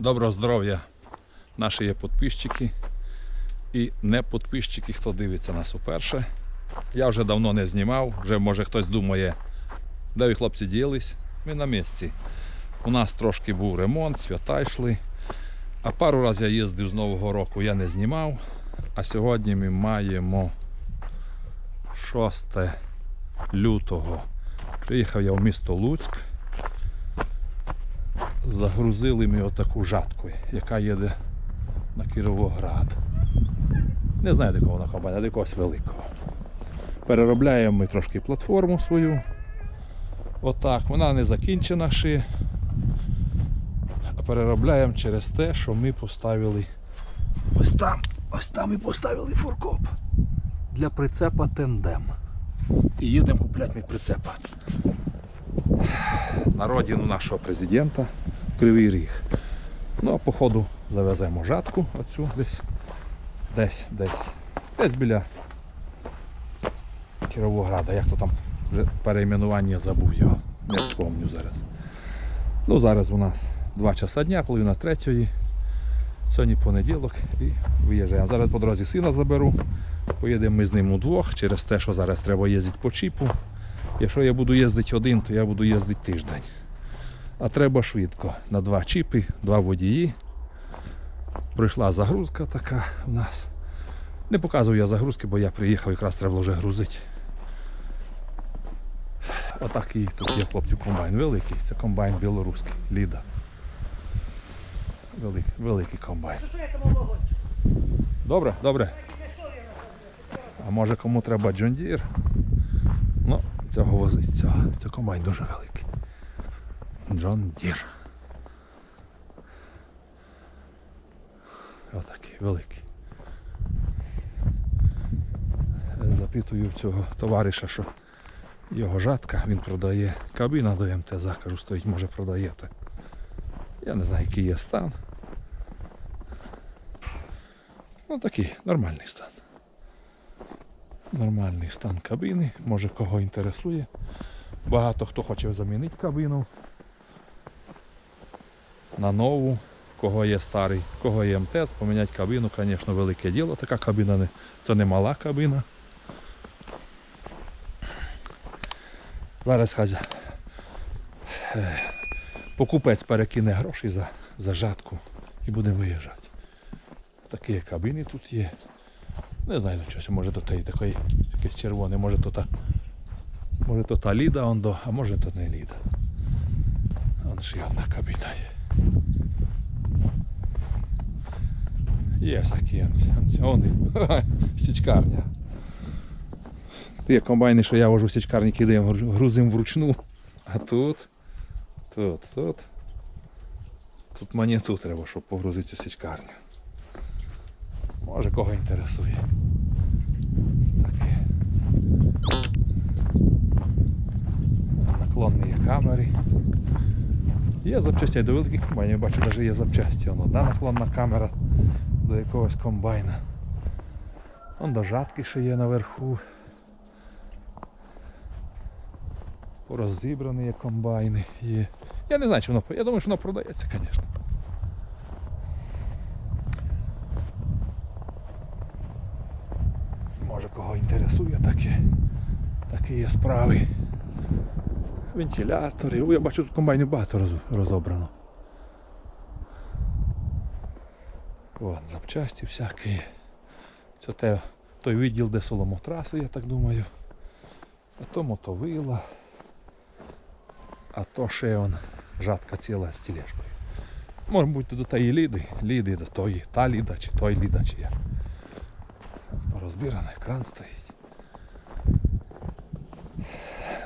Доброго здоров'я, наші є підписчики і не підписчики, хто дивиться нас уперше. Я вже давно не знімав, вже може хтось думає, де ви хлопці ділись. Ми на місці. У нас трошки був ремонт, свята йшли. А пару разів я їздив з Нового року, я не знімав. А сьогодні ми маємо 6 лютого. Приїхав я в місто Луцьк. Загрузили ми отаку жатку, яка їде на Кіровоград. Не знаю, до кого вона хабає, до якогось великого. Переробляємо ми трошки платформу свою. Отак. Вона не закінчена ще. А переробляємо через те, що ми поставили ось там. Ось там ми поставили фуркоп для прицепа тендем. І їдемо купляти ми прицепа. На родину нашого президента Кривий Ріг. Ну а по ходу завеземо жатку оцю десь. Десь, десь. Десь біля Кіровограда. Як то там вже перейменування забув його. Не пам'ятаю зараз. Ну зараз у нас 2 часа дня, половина третьої. Сьогодні понеділок і виїжджаємо. Зараз по дорозі сина заберу. Поїдемо ми з ним удвох через те, що зараз треба їздити по чіпу. Якщо я буду їздити один, то я буду їздити тиждень. А треба швидко. На два чіпи, два водії. Прийшла загрузка така у нас. Не показую я загрузки, бо я приїхав, якраз треба вже грузити. Отакий тут є хлопців комбайн. Великий. Це комбайн білоруський. Ліда. Великий, великий комбайн. Добре, добре. А може кому треба Deere? Ну, цього возить, цього. Це комбайн дуже великий. John Deere. Отакий, великий. Запитую цього товариша, що його жатка, він продає кабіна до МТЗ, кажу, стоїть, може продаєте. Я не знаю, який є стан. Ну такий нормальний стан. Нормальний стан кабіни, може кого інтересує. Багато хто хоче замінити кабіну на нову, в кого є старий, в кого є МТЗ, поміняти кабіну, звісно, велике діло. Така кабіна не, це не мала кабіна. Зараз хазя. Покупець перекине гроші за, за жатку і буде виїжджати. Такі кабіни тут є. Не знаю до чогось, може та і такої якесь червоне, може то та. Може то та ліда а може то не ліда. Вон ще одна кабіна є. Є всякі анці. Он січкарня. Ті комбайни, що я вожу в січкарні, кидаємо, грузимо вручну. А тут, тут, тут. Тут монету треба, щоб погрузити січкарню. Може кого інтересує. Таке. Наклонні камери. Є запчасті до великих комбайнів, бачу, навіть є запчасті. Вон одна наклонна камера до якогось комбайна. Вон до жатки ще є наверху. Порозібрані є комбайни. Є. Я не знаю, чи воно. Я думаю, що воно продається, звісно. Може кого інтересує таке. Такі є справи. Вентилятори. Ой, я бачу тут комбайнів багато роз, розобрано. От, запчасті всякі. Це те, той відділ, де соломотраси, я так думаю. А то мотовила. А то ще он жатка ціла з тілешкою. Може бути до тієї ліди, ліди до тої, та ліда, чи той ліда, чи як. Порозбираний, кран стоїть.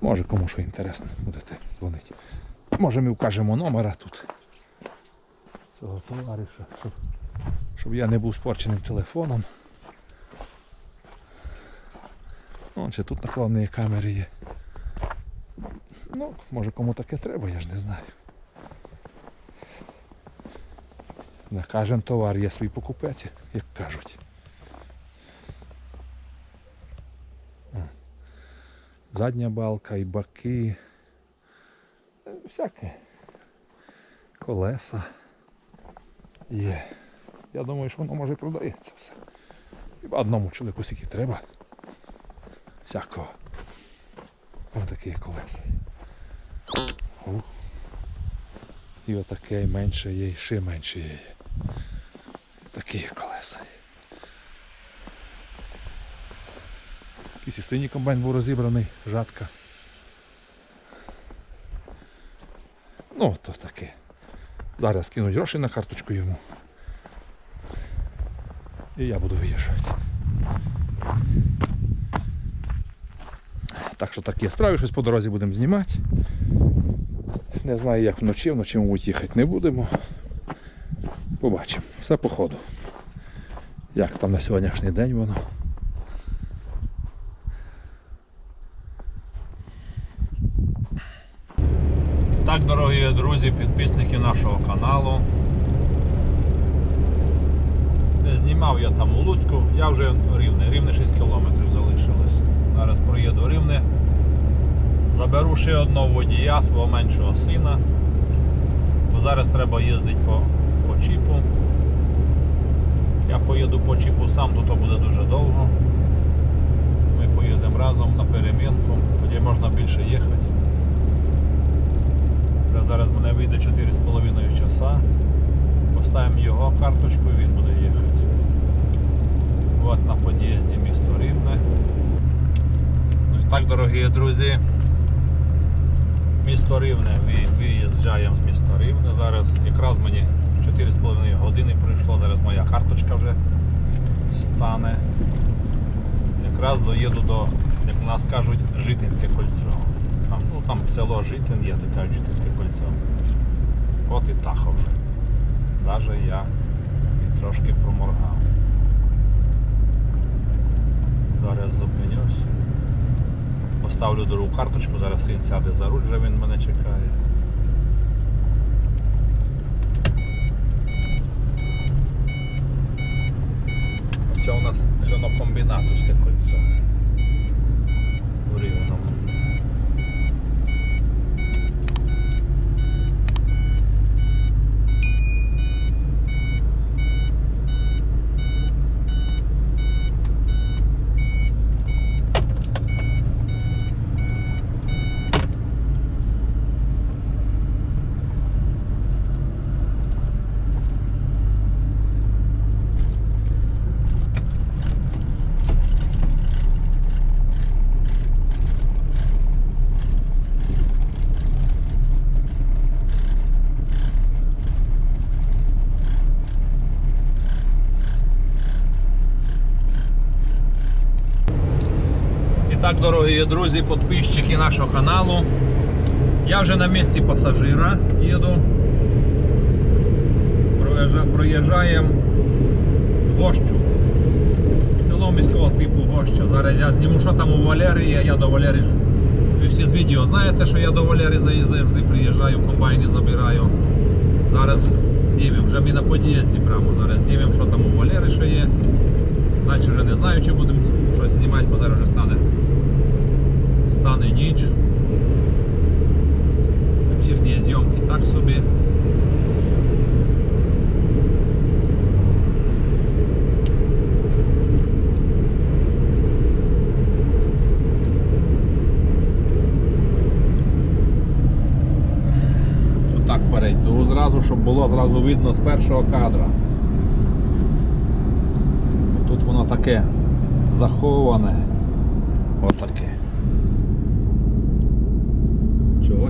Може кому що інтересно, будете дзвонити. Може ми вкажемо номера тут. Цього товариша, щоб, щоб я не був спорченим телефоном. Вон ще тут наклонні камери є. Ну, може кому таке треба, я ж не знаю. На кожен товар є свій покупець, як кажуть. Задня балка і баки. Всяке. Колеса. Є. Я думаю, що воно може продається все. Хіба одному чоловіку скільки треба. Всякого. Ось такі колеса. О. І отаке менше є, і ще менше є. Такі колеса. є. І синій комбайн був розібраний, жатка. Ну, то таке. Зараз кинуть гроші на карточку йому. І я буду виїжджати. Так що такі справи, щось по дорозі будемо знімати. Не знаю як вночі, вночі, мабуть, їхати не будемо. Побачимо. Все по ходу. Як там на сьогоднішній день воно. Так, дорогі друзі, підписники нашого каналу. Не знімав я там у Луцьку, я вже рівне, рівне 6 кілометрів залишилось. Зараз проїду рівне. Заберу ще одного водія свого меншого сина. Бо зараз треба їздити по, по чіпу. Я поїду по чіпу сам, то то буде дуже довго. Ми поїдемо разом на перемінку, тоді можна більше їхати. Вже зараз мене вийде 4,5 часа. Поставимо його карточку і він буде їхати. От на під'їзді місто Рівне. Ну і так, дорогі друзі. Місто Рівне, виїжджаємо з міста Рівне. Зараз якраз мені 4,5 години пройшло, зараз моя карточка вже стане. Якраз доїду до, як у нас кажуть, Житинське кольцо. Там, село Житин є, так кажуть, Житинське кольцо. От і Тахо вже. Даже я і трошки проморгав. Зараз зупинюсь. Поставлю другу карточку, зараз син сяде за руль, вже він мене чекає. Це у нас льонокомбінатовське кольцо. У Рівному. І так, дорогі друзі, підписчики нашого каналу. Я вже на місці пасажира їду. Проїжджа- Проїжджаємо Гощу. Село міського типу Гоща. Зараз я зніму, що там у Валерії. Я до Валерії. Ви всі з відео знаєте, що я до Валерії за- завжди приїжджаю, комбайни забираю. Зараз знімемо. Вже ми на під'їзді прямо. Зараз знімемо, що там у Валери ще є. Далі вже не знаю, чи будемо щось знімати, бо зараз вже стане, стане ніч. Вечірні зйомки так собі. Отак перейду зразу, щоб було зразу видно з першого кадра. Тут воно таке заховане. Отаке.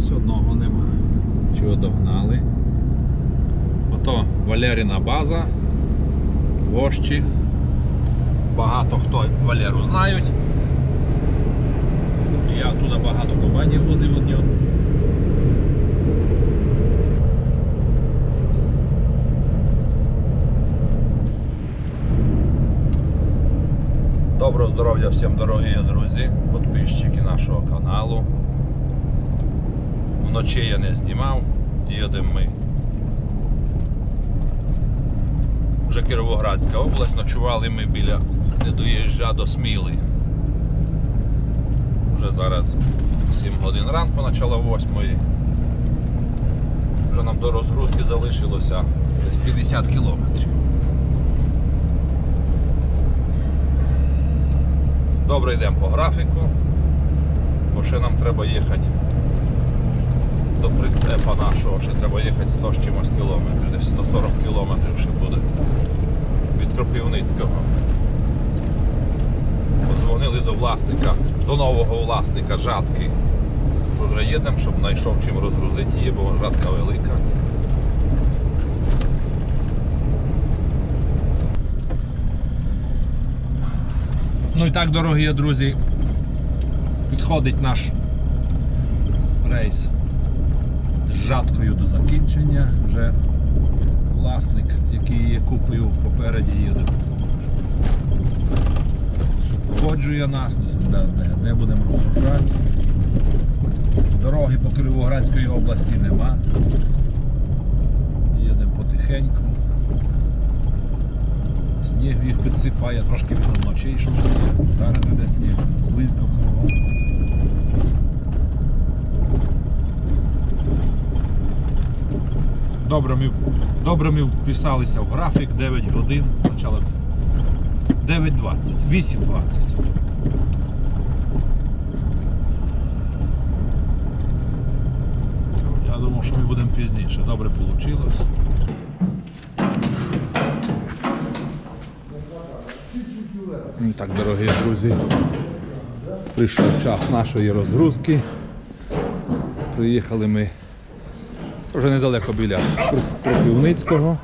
Чогось одного нема. Чого догнали. Ото Валеріна база. Вощі. Багато хто Валеру знають. Я туди багато компаній возив від нього. Доброго здоров'я всім дорогі друзі, підписчики нашого каналу. Вночі я не знімав, їдемо ми. Вже Кіровоградська область, ночували ми біля не доїжджа до Сміли. Вже зараз 7 годин ранку, начало 8. Вже нам до розгрузки залишилося Десь 50 кілометрів. Добре йдемо по графіку, бо ще нам треба їхати до прицепа нашого, ще треба їхати 100 з чимось кілометрів, десь 140 кілометрів ще буде від Кропивницького. Подзвонили до власника, до нового власника жатки. Вже їдемо, щоб знайшов чим розгрузити її, бо жатка велика. Ну і так, дорогі друзі, підходить наш рейс жаткою до закінчення. Вже власник, який її купив, попереді їде. Супроводжує нас, де, де, де будемо розгружати. Дороги по Кривоградській області нема. Їдемо потихеньку. Сніг їх підсипає, трошки він вночі йшов. Зараз іде сніг, слизько кругом. Добре ми, добре ми вписалися в графік 9 годин, почали 9.20, 8.20. Я думав, що ми будемо пізніше. Добре вийшло. Ну, Так, дорогі друзі, прийшов час нашої розгрузки. Приїхали ми. Вже недалеко біля Кропивницького.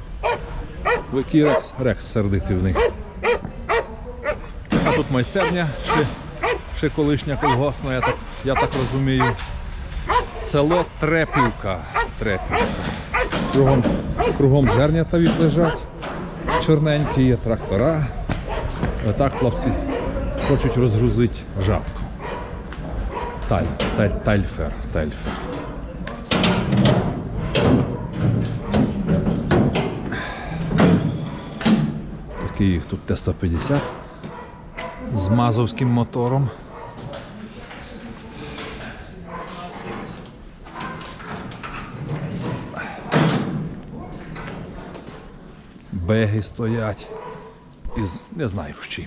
Який рекс, рекс сердитий в них. А тут майстерня, ще, ще колишня колгосна, я так, я так розумію. Село Трепівка. Трепівка. Кругом, кругом зернята від лежать. Чорненькі є трактора. Отак хлопці хочуть розгрузити жатку. Таль, таль, тальфер, тальфер. Такий їх тут Т-150 з мазовським мотором. Беги стоять із не знаю з чим.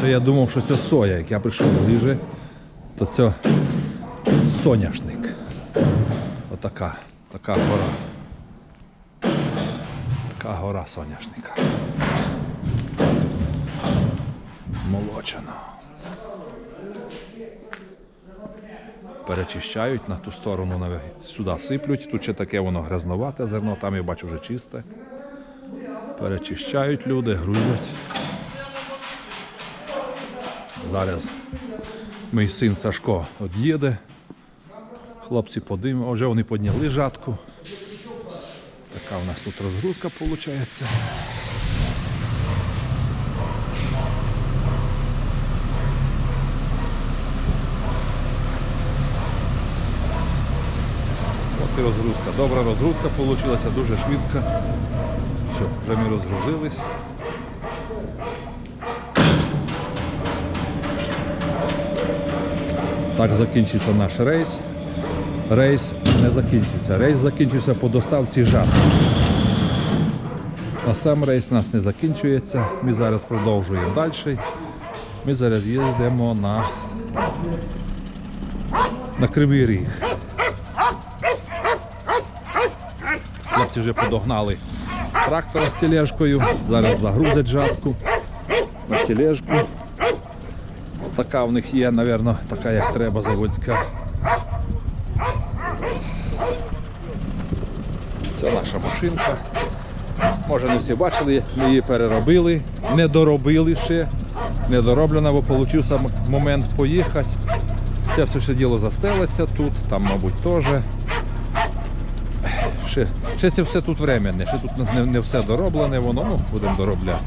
Це я думав, що це соя. Як я прийшов ближе, то це соняшник. Отака, така гора. Гора соняшника. Молочено. Перечищають на ту сторону, сюди сиплють. Тут ще таке воно грязновате зерно, там я бачу вже чисте. Перечищають люди, грузять. Зараз мій син Сашко од'їде. Хлопці подимуть, вже вони підняли жатку. Така у нас тут розгрузка виходить. От і розгрузка. Добра розгрузка вийшла, дуже швидко. Все, вже ми розгрузились. Так закінчився наш рейс. Рейс не закінчився. Рейс закінчився по доставці жатки. А сам рейс у нас не закінчується. Ми зараз продовжуємо далі. Ми зараз їздимо на, на Кривий Ріг. Хлопці вже подогнали трактора з тележкою. Зараз загрузять жатку на тележку. Така в них є, мабуть, така як треба заводська. Це наша машинка. Може не всі бачили, ми її переробили, не доробили ще, не дороблена, бо получився момент поїхати. Це все ще діло застелиться тут, там, мабуть, теж. Ще, ще це все тут временне, ще тут не, не все дороблене, воно ну, будемо доробляти.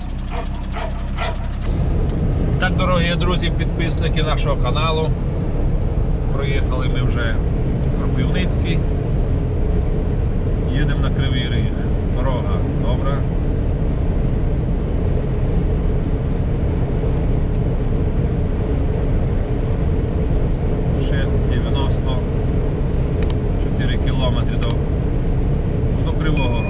Так, дорогі друзі, підписники нашого каналу. Проїхали ми вже Кропивницький. Їдемо на Кривий Ріг. Дорога добра. Ще 94 кілометри до, до Кривого Рогу.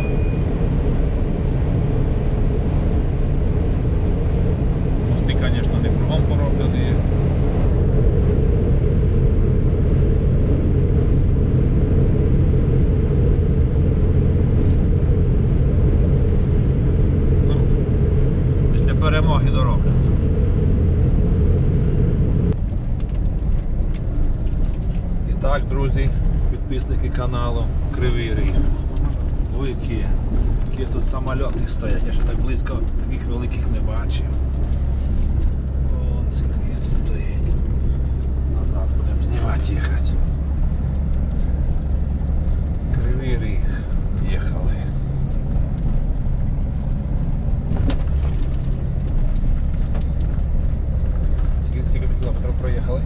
так, друзі, підписники каналу Кривий Ріг. Ой, які, які тут самольоти стоять, я ще так близько таких великих не бачив. О, тут стоїть. Назад будемо знімати їхати. Кривий Ріг. Їхали. Скільки, скільки ми кілометрів проїхали?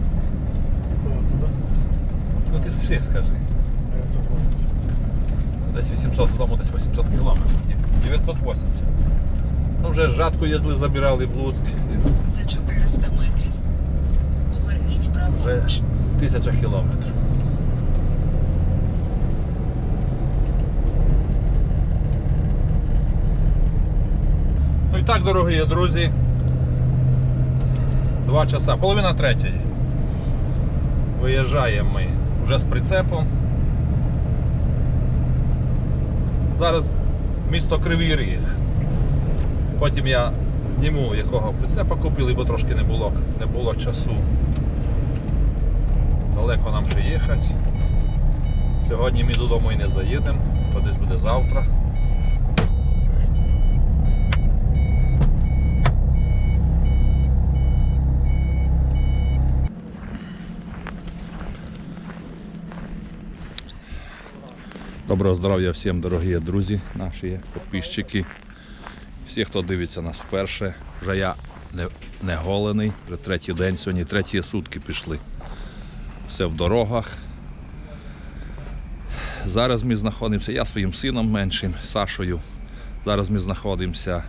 Ну ти всіх скажи. Десь 800 в тому, десь 800 кілометрів. 980. Ну жатку їздили, забирали в Луцьк. За 400 метрів. Поверніть Вже тисяча кілометрів. Ну і так, дорогі друзі. Два часа, половина третьої. Виїжджаємо ми вже з прицепом. Зараз місто Кривий Ріг. Потім я зніму, якого прицепа купили, бо трошки не було, не було часу. Далеко нам ще їхати. Сьогодні ми додому і не заїдемо, то десь буде завтра. Доброго здоров'я всім, дорогі друзі, наші підписчики. Всі, хто дивиться нас вперше, вже я не, не голений, вже третій день сьогодні, треті сутки пішли. Все в дорогах. Зараз ми знаходимося, я своїм сином меншим, Сашою. Зараз ми знаходимося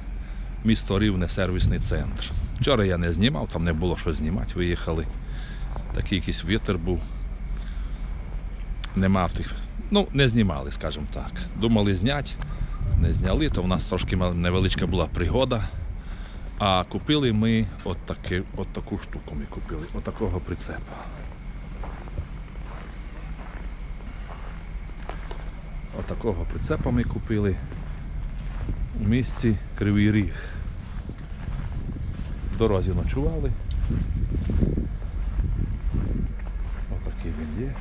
місто Рівне, сервісний центр. Вчора я не знімав, там не було що знімати, виїхали. Такий якийсь вітер був. Нема в тих. Ну, не знімали, скажімо так. Думали зняти, не зняли, то в нас трошки невеличка була пригода. А купили ми от, таки, от таку штуку ми купили, от такого прицепа. От такого прицепа ми купили у місті Кривий Ріг. В дорозі ночували. Отакий він є.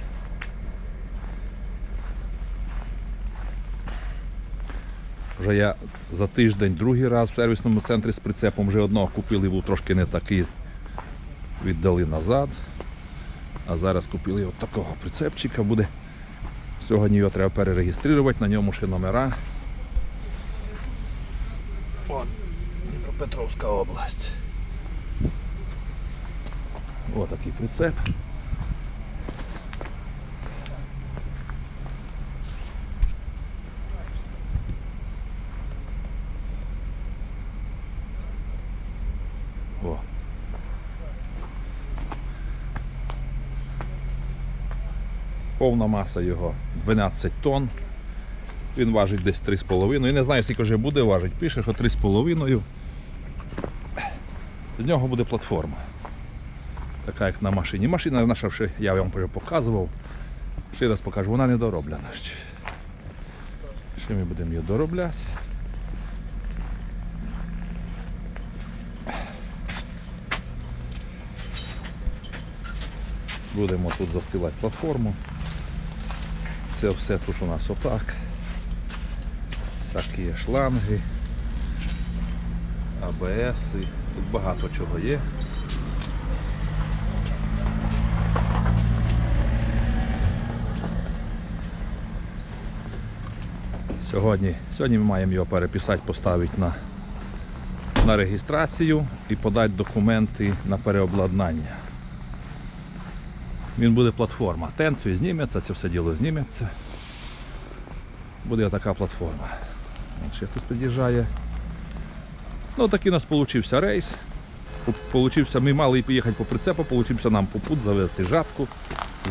Вже я за тиждень другий раз в сервісному центрі з прицепом вже одного купили, був трошки не такий, віддали назад. А зараз купили от такого прицепчика буде. Сьогодні його треба перереєструвати, на ньому ще номера. От, Дніпропетровська область. Ось такий прицеп. О. Повна маса його 12 тонн. Він важить десь 3,5. Я не знаю, скільки вже буде важить. Пише, що 3,5. З нього буде платформа. Така як на машині. Машина наша вже, я вам показував. Ще раз покажу, вона не дороблена ще. Ще ми будемо її доробляти. Будемо тут застилати платформу. Це все тут у нас отак. Всякі є шланги, АБС, тут багато чого є. Сьогодні, сьогодні ми маємо його переписати, поставити на, на реєстрацію і подати документи на переобладнання. Він буде платформа. Тенцію зніметься, це все діло зніметься. Буде така платформа. Ще хтось під'їжджає. Ну такий у нас вийшов рейс. Получився, ми мали поїхати по прицепу, получився нам попут завезти жатку.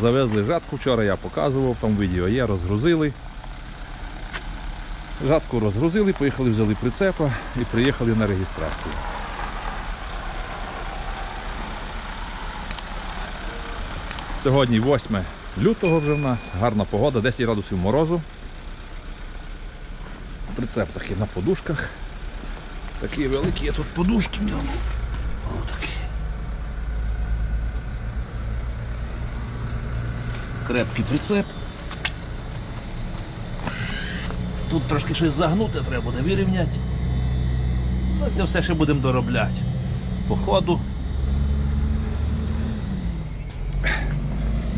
Завезли жатку, вчора я показував, там відео є, розгрузили. Жатку розгрузили, поїхали, взяли прицепа і приїхали на реєстрацію. Сьогодні 8 лютого вже в нас, гарна погода, 10 градусів морозу. Прицеп такий на подушках. Такі великі тут подушки в ньому. Отакі. крепкий прицеп. Тут трошки щось загнути треба буде вирівняти. Ну, це все ще будемо доробляти. По ходу.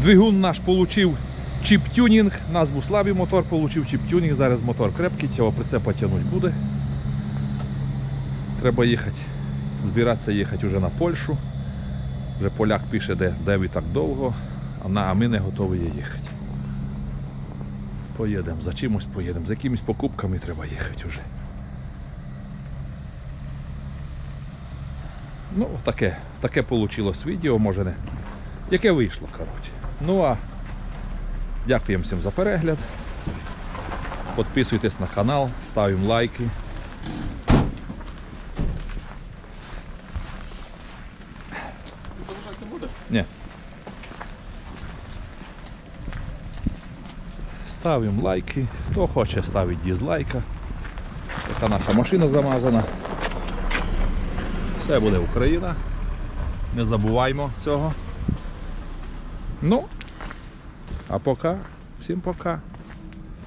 Двигун наш получив чіп-тюнінг. У нас був слабий мотор, получив чіп-тюнінг. Зараз мотор крепкий, цього прицепа тягнути буде. Треба їхати, збиратися їхати вже на Польщу. Вже поляк пише, де, де ви так довго, а, ми не готові їхати. Поїдемо, за чимось поїдемо, за якимись покупками треба їхати вже. Ну, таке, таке вийшло відео, може не. Яке вийшло, коротше. Ну а дякуємо всім за перегляд. Підписуйтесь на канал, ставимо лайки. Заважати не буде? Ні. Ставимо лайки. Хто хоче ставить дізлайка. Така наша машина замазана. Все буде Україна. Не забуваймо цього. Ну, а пока, всім пока.